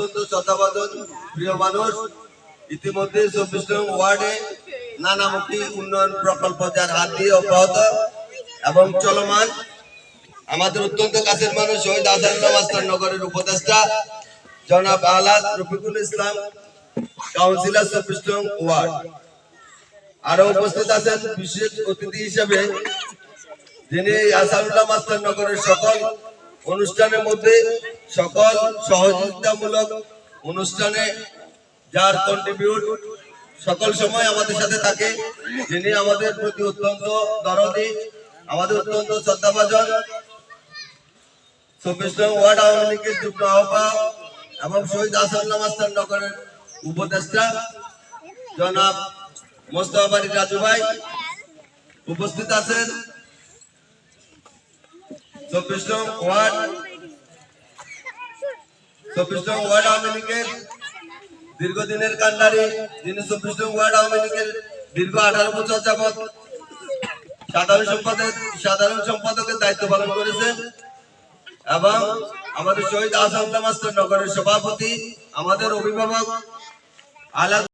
অত্যন্ত শ্রদ্ধাভাজন প্রিয় মানুষ, ইতিমধ্যে চব্বিশ নং ওয়ার্ডে নানামুখী উন্নয়ন প্রকল্প যার হাত দিয়ে অব্যাহত এবং চলমান। আমাদের অত্যন্ত কাছের মানুষ শহীদ নগরের উপদেষ্টা, জনাব রফিকুল ইসলাম, কাউন্সিলর চব্বিশ নং ওয়ার্ড। আরও উপস্থিত আছেন বিশেষ অতিথি হিসেবে, যিনি আসাদুল্লাহ মাস্টার নগরের সকল অনুষ্ঠানের মধ্যে সকল সহযোগিতামূলক অনুষ্ঠানে যার কন্ট্রিবিউট সকল সময় আমাদের সাথে থাকে, যিনি আমাদের প্রতি অত্যন্ত দরদি, আমাদের অত্যন্ত শ্রদ্ধাভাজন চব্বিশ নং ওয়ার্ড আওয়ামী লীগের যুগ্ম আহ্বায়ক এবং শহীদ আসাদুল্লাহ মাস্টার নগরের উপদেষ্টা জনাব মোস্তফা রাজু ভাই উপস্থিত আছেন। চব্বিশ নং ওয়ার্ড চব্বিশ ওয়ার্ড আওয়ামী লীগের দীর্ঘদিনের যিনি চব্বিশ ওয়ার্ড আওয়ামী লীগের দীর্ঘ আঠারো বছর যাবৎ সাধারণ সম্পাদক, সাধারণ সম্পাদকের দায়িত্ব পালন করেছেন এবং আমাদের শহীদ মাস্টার নগরের সভাপতি, আমাদের অভিভাবক আলাদ